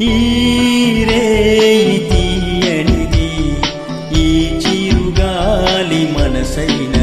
ఈ రేయి తీయనిది ఈ చిరుగాలి మనసైన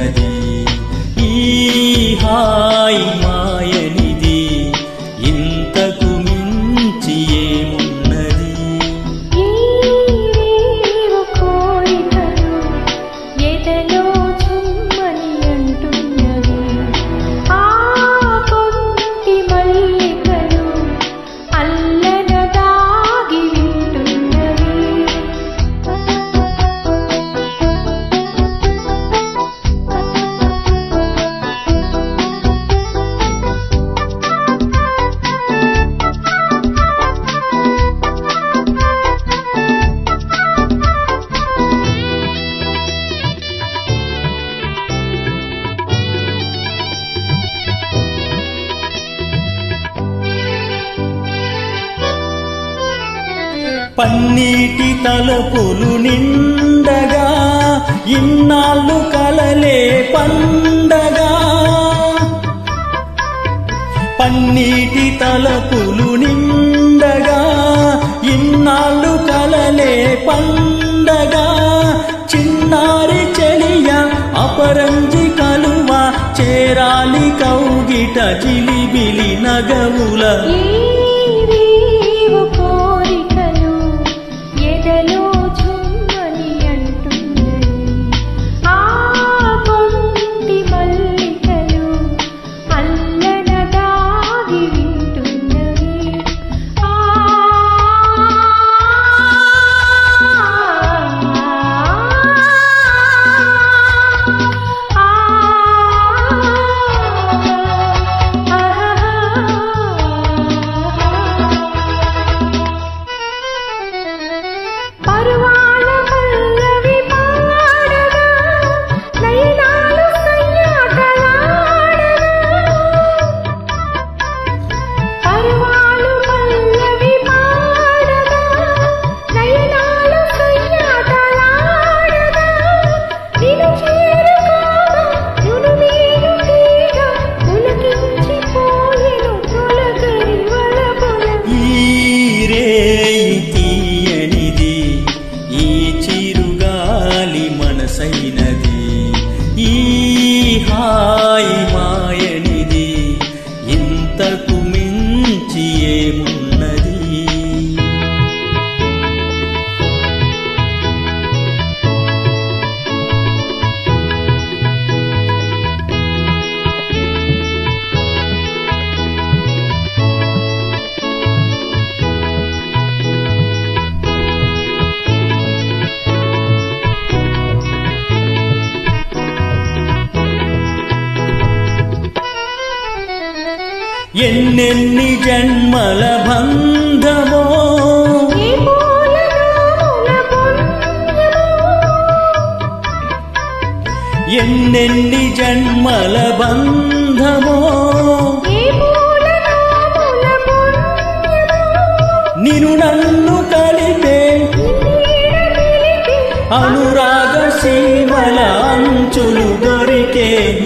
పన్నీటి తలుపులు నిండగా ఇన్నాళ్ళు కలలే పండగా. పన్నీటి తలుపులు నిండగా ఇన్నాళ్ళు కలలే పండగా. చిన్నారి చెలియ అపరంజి కలువ చేరాలి కౌగిట చిలిబిలి నగవుల. ఎన్నెన్ని జన్మల బంధమో. ఎన్నెన్ని జన్మల బంధమో. నిను నన్ను కలిపే అనురాగ సీమల అంచులు దొరికే